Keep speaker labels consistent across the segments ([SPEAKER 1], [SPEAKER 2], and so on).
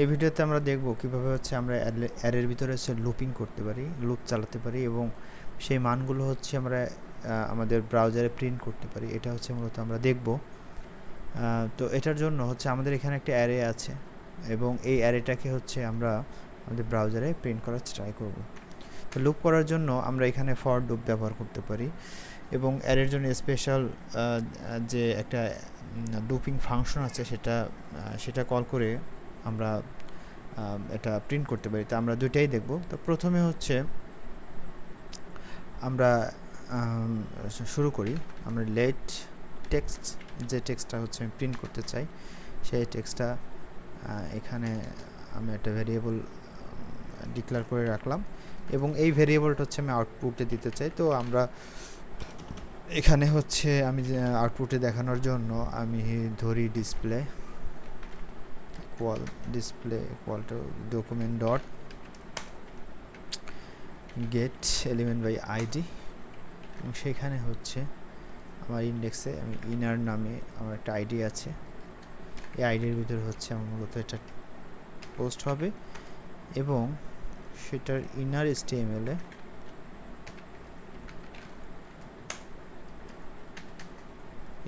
[SPEAKER 1] এই ভিডিওতে আমরা দেখব কীভাবে হচ্ছে আমরা অ্যারের ভিতরে হচ্ছে লুপিং করতে পারি লুপ চালাতে পারি এবং সেই মানগুলো হচ্ছে আমরা আমাদের ব্রাউজারে প্রিন্ট করতে পারি। এটা হচ্ছে মূলত আমরা দেখব। তো এটার জন্য হচ্ছে আমাদের এখানে একটা অ্যারে আছে এবং এই অ্যারেটাকে হচ্ছে আমরা আমাদের ব্রাউজারে প্রিন্ট করার ট্রাই করব। তো লুপ করার জন্য আমরা এখানে ফর লুপ ব্যবহার করতে পারি এবং অ্যারের জন্য স্পেশাল যে একটা লুপিং ফাংশন আছে সেটা সেটা কল করে আমরা এটা প্রিন্ট করতে পারি। তো আমরা দুইটাই দেখব। তো প্রথমে হচ্ছে আমরা শুরু করি। আমরা লেট টেক্সট যে টেক্সটটা হচ্ছে আমি প্রিন্ট করতে চাই, সেই টেক্সটটা এখানে আমি একটা ভেরিয়েবল ডিক্লেয়ার করে রাখলাম। এবং এই ভেরিয়েবলটা হচ্ছে আমি আউটপুটে দিতে চাই। তো আমরা এখানে হচ্ছে আমি আউটপুটে দেখানোর জন্য আমি ধরি display equal display equal to document dot get element by id এবং সেখানে হচ্ছে আমার ইন্ডেক্সে আমি ইনার নামে আমার একটা আইডি আছে। এই আইডির ভিতরে হচ্ছে আমার মূলত এটা পোস্ট হবে এবং সেটার ইনার এসটিএমএলে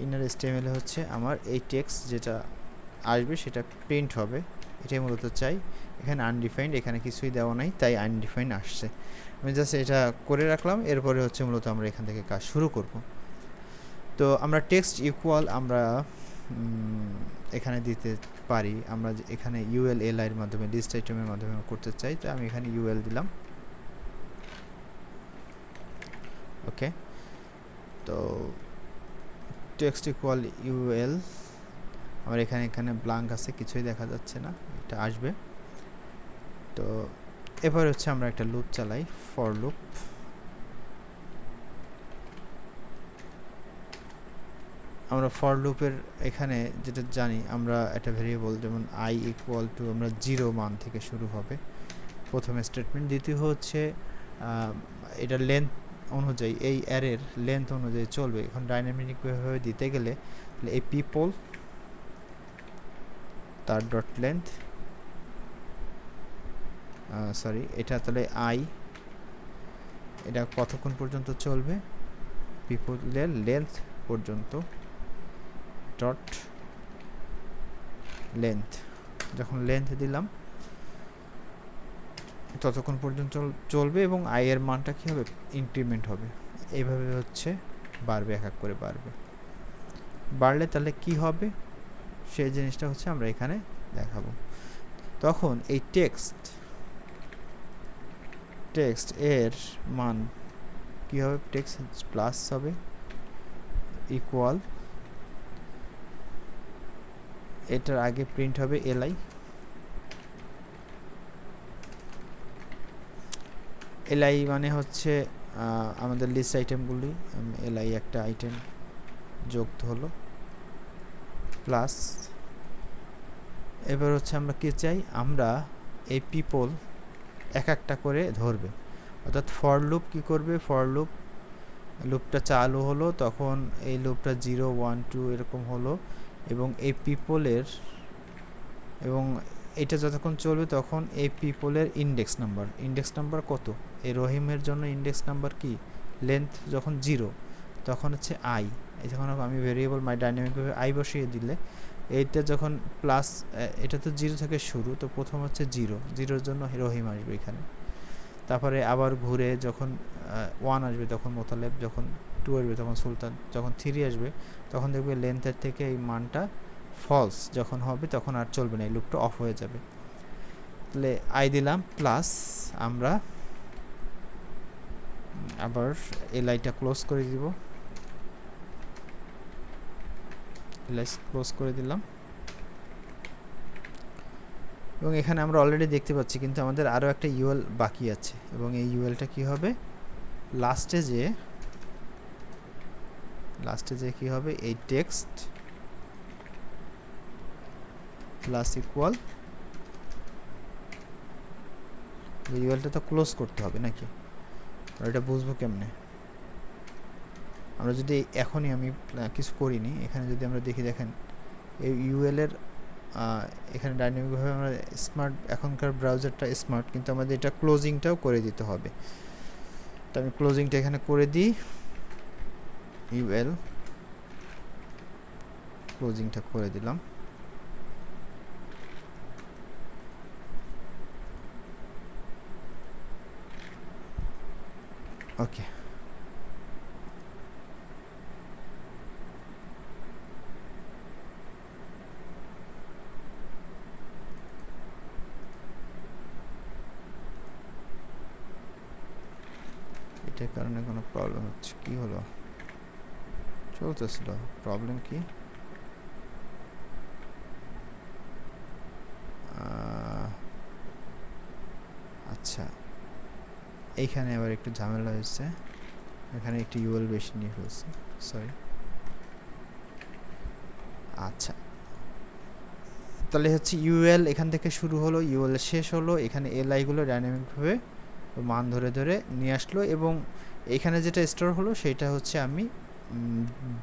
[SPEAKER 1] ইনার এসটিএমএলে হচ্ছে আমার এই টেক্সট যেটা আসবে, সেটা প্রিন্ট হবে। এটাই মূলত চাই। এখানে আনডিফাইন্ড এখানে কিছুই দেওয়া নাই, তাই আনডিফাইন্ড আসছে। আমি জাস্ট এটা করে রাখলাম, এরপরে হচ্ছে মূলত আমরা এখান থেকে কাজ শুরু করব। তো আমরা টেক্সট ইকুয়াল আমরা এখানে দিতে পারি। আমরা এখানে ইউএল এল এর মাধ্যমে লিস্ট আইটেমের মাধ্যমে করতে চাই। তো আমি এখানে ইউএল দিলাম। ওকে তো টেক্সট ইকুয়াল ইউএল আমার এখানে এখানে ব্লাঙ্ক আছে, কিছুই দেখা যাচ্ছে না, এটা আসবে। তো এবার হচ্ছে আমরা একটা লুপ চালাই ফর লুপ আমরা ফর লুপের এখানে যেটা জানি, আমরা একটা ভেরিয়েবল যেমন আই ইকুয়াল টু আমরা জিরো মান থেকে শুরু হবে। প্রথম স্টেটমেন্ট দ্বিতীয় হচ্ছে এটা লেন্থ অনুযায়ী, এই অ্যারের লেন্থ অনুযায়ী চলবে। এখন ডাইনামিকভাবে দিতে গেলে এই পিপল তার ডট লেন্থ সরি এটা তাহলে আই এটা কতক্ষণ পর্যন্ত চলবে? পিপলের লেন্থ পর্যন্ত ডট লেন্থ যখন লেন্থ দিলাম, ততক্ষণ পর্যন্ত চল- চলবে এবং আই এর মানটা কী হবে? ইনক্রিমেন্ট হবে। এইভাবে হচ্ছে বাড়বে, এক এক করে বাড়বে। বাড়লে তাহলে কি হবে? সেই জিনিসটা হচ্ছে আমরা এখানে দেখাবো। তখন এই টেক্সট টেক্সট এর মান কি হবে? টেক্সট প্লাস হবে ইকুয়াল এটার আগে প্রিন্ট হবে এলআই এলআই মানে হচ্ছে আমাদের লিস্ট আইটেমগুলি এলআই একটা আইটেম যুক্ত হলো। প্লাস এবার হচ্ছে আমরা কি চাই? আমরা এই পিপল এক একটা করে ধরবে। অর্থাৎ ফর লুপ কি করবে? ফর লুপ লুপটা চালু হলো, তখন এই লুপটা জিরো ওয়ান টু এরকম হলো এবং এই পিপলের এবং এটা যতক্ষণ চলবে তখন এই পিপলের ইন্ডেক্স নাম্বার ইন্ডেক্স নাম্বার কত? এই রহিমের জন্য ইন্ডেক্স নাম্বার কি? লেন্থ যখন জিরো তখন হচ্ছে আই যখন আমি ভেরিয়েবল মাই ডাইনামিকভাবে আই বসিয়ে দিলে, এইটা যখন প্লাস এটা তো জিরো থেকে শুরু, তো প্রথম হচ্ছে জিরো জিরোর জন্য রহিম আসবে এখানে। তারপরে আবার ঘুরে যখন ওয়ান আসবে, তখন মোতালেব, যখন টু আসবে, তখন সুলতান, যখন থ্রি আসবে, তখন দেখবে লেন্থের থেকে এই মানটা ফলস যখন হবে তখন আর চলবে না, এই লুপটা অফ হয়ে যাবে। তাহলে আই দিলাম প্লাস আমরা আবার এই লাইটটা ক্লোজ করে দিব। লেস ক্লোজ করে দিলাম। এবং এখানে আমরা অলরেডি দেখতে পাচ্ছি, কিন্তু আমাদের আরও একটা ইউএল বাকি আছে। এবং এই ইউএলটা কি হবে? লাস্টে যে লাস্টে যে কি হবে? এই টেক্সট প্লাস ইকুয়াল ইউএলটা তো ক্লোজ করতে হবে নাকি? এটা বুঝব কেমনে? আমরা যদি এখনই আমি কিছু করিনি, এখানে যদি আমরা দেখি, দেখেন, এই ইউএল এর এখানে ডাইনামিকভাবে আমরা স্মার্ট এখনকার ব্রাউজারটা স্মার্ট কিন্তু আমাদের এটা ক্লোজিংটাও করে দিতে হবে। তো আমি ক্লোজিংটা এখানে করে দিই। ইউএল ক্লোজিংটা করে দিলাম। ওকে এটার কারণে কোনো প্রবলেম হচ্ছে। কি হলো? চলতেছিল। প্রবলেম কি? আচ্ছা। এইখানে আবার একটু ঝামেলা হয়েছে। এখানে একটু ইউএল বেশি নিয়ে ফেলছি। সরি আচ্ছা। তাহলে হচ্ছে ইউএল এখান থেকে শুরু হলো ইউএল শেষ হলো। এখানে এলআইগুলো ডাইনামিকভাবে মান ধরে ধরে নিয়ে আসলো এবং এখানে যেটা স্টোর হলো সেটা হচ্ছে আমি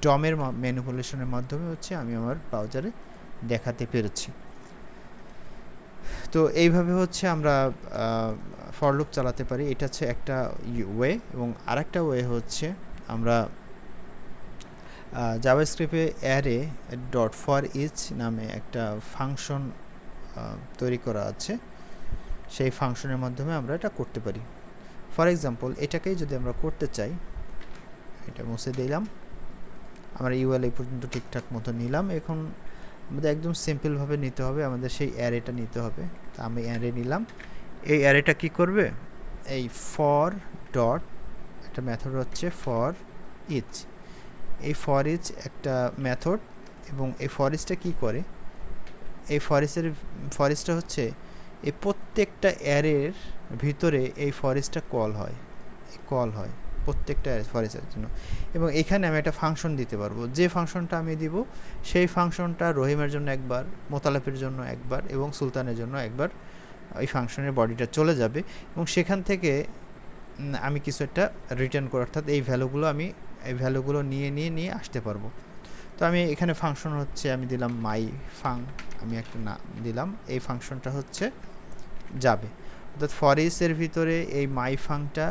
[SPEAKER 1] ডমের ম্যানিপুলেশনের মাধ্যমে হচ্ছে আমি আমার ব্রাউজারে দেখাতে পেরেছি। তো এইভাবে হচ্ছে আমরা ফরলুপ চালাতে পারি। এটা হচ্ছে একটা ওয়ে এবং আরেকটা ওয়ে হচ্ছে আমরা জাভাস্ক্রিপ্টে অ্যারে ডট ফর ইচ নামে একটা ফাংশন তৈরি করা আছে। সেই ফাংশনের মাধ্যমে আমরা এটা করতে পারি। ফর এক্সাম্পল এটাকেই যদি আমরা করতে চাই, এটা মুছে দিলাম। আমরা ইউএল এই পর্যন্ত ঠিকঠাক মতো নিলাম। এখন আমাদের একদম সিম্পলভাবে নিতে হবে। আমাদের সেই অ্যারেটা নিতে হবে। তা আমি অ্যারে নিলাম। এই অ্যারেটা কি করবে? এই ফর ডট একটা মেথড হচ্ছে ফর ইচ এই ফর ইচ একটা মেথড এবং এই ফরেস্টটা কি করে? এই ফরেস্টের ফরেস্টটা হচ্ছে এই প্রত্যেকটা অ্যারের ভিতরে এই ফরেস্টটা কল হয়। কল হয় প্রত্যেকটা ফরেস্টের জন্য। এবং এখানে আমি একটা ফাংশন দিতে পারব। যে ফাংশনটা আমি দিব, সেই ফাংশনটা রহিমের জন্য একবার মোতালাপের জন্য একবার এবং সুলতানের জন্য একবার ওই ফাংশনের বডিটা চলে যাবে এবং সেখান থেকে আমি কিছু একটা রিটার্ন করে, অর্থাৎ এই ভ্যালুগুলো আমি, এই ভ্যালুগুলো নিয়ে নিয়ে নিয়ে আসতে পারব। তো আমি এখানে ফাংশন হচ্ছে, আমি দিলাম মাই ফাং আমি একটা না দিলাম। এই ফাংশনটা হচ্ছে যাবে। অর্থাৎ ফরেস্টের ভিতরে এই মাই ফাংটা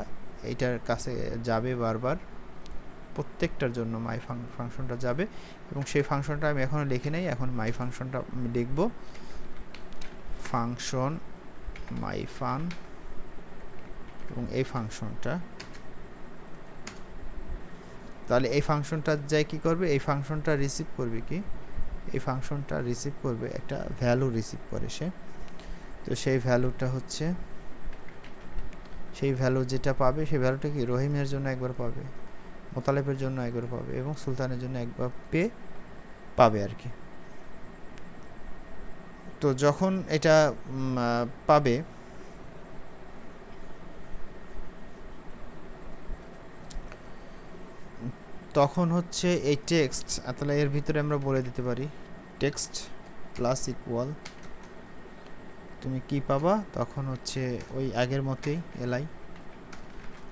[SPEAKER 1] এইটার কাছে যাবে বারবার। প্রত্যেকটার জন্য মাই ফাংশনটা যাবে এবং সেই ফাংশনটা আমি এখনও লিখে নেই, এখন মাই ফাংশনটা আমি লিখব। ফাংশন মাই ফান এবং এই ফাংশনটা। তাহলে এই ফাংশনটা যাই কি করবে? এই ফাংশনটা রিসিভ করবে কি? এই ফাংশনটা রিসিভ করবে, একটা ভ্যালু রিসিভ করে সে। তো সেই ভ্যালুটা হচ্ছে, সেই ভ্যালু যেটা পাবে, সেই ভ্যালুটা কি? রহিমের জন্য একবার পাবে, মোতালেবের জন্য একবার পাবে এবং সুলতানের জন্য একবার পেয়ে পাবে আর কি। তো যখন এটা পাবে, তখন হচ্ছে এই টেক্সট তাহলে এর ভিতরে আমরা বলে দিতে পারি টেক্সট প্লাস ইকুয়াল তুমি কি পাবা? তখন হচ্ছে ওই আগের মতোই এলআই।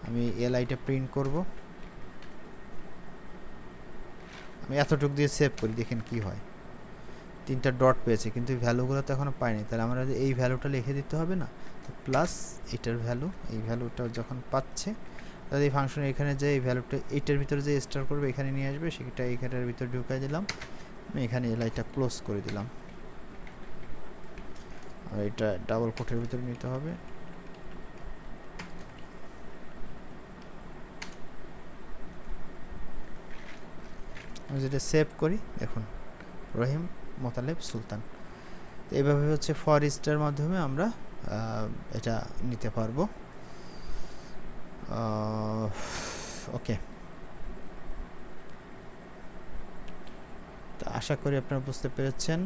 [SPEAKER 1] আমি এলআইটা প্রিন্ট করব। আমি এতটুকু দিয়ে সেভ করি, দেখেন কি হয়। তিনটা ডট পেয়েছে, কিন্তু ভ্যালুগুলো তো এখনও পাইনি। তাহলে আমরা এই ভ্যালুটা লিখে দিতে হবে না, তো প্লাস এটার ভ্যালু এই ভ্যালুটা যখন পাচ্ছে, তাহলে এই ফাংশন এখানে যে এই ভ্যালুটা এইটার ভিতরে যে স্টার করবে, এখানে নিয়ে আসবে, সেটা এইখানটার ভিতরে ঢুকাই দিলাম। আমি এখানে এলআইটা ক্লোজ করে দিলাম। এটা ডাবল কোটের ভিতরে নিতে হবে। আমি যেটা সেভ করি, দেখুন, রহিম মোতালেব সুলতান। এইভাবে হচ্ছে ফর ইস্টার মাধ্যমে আমরা এটা নিতে পারব। ওকে তো আশা করি আপনারা বুঝতে পেরেছেন।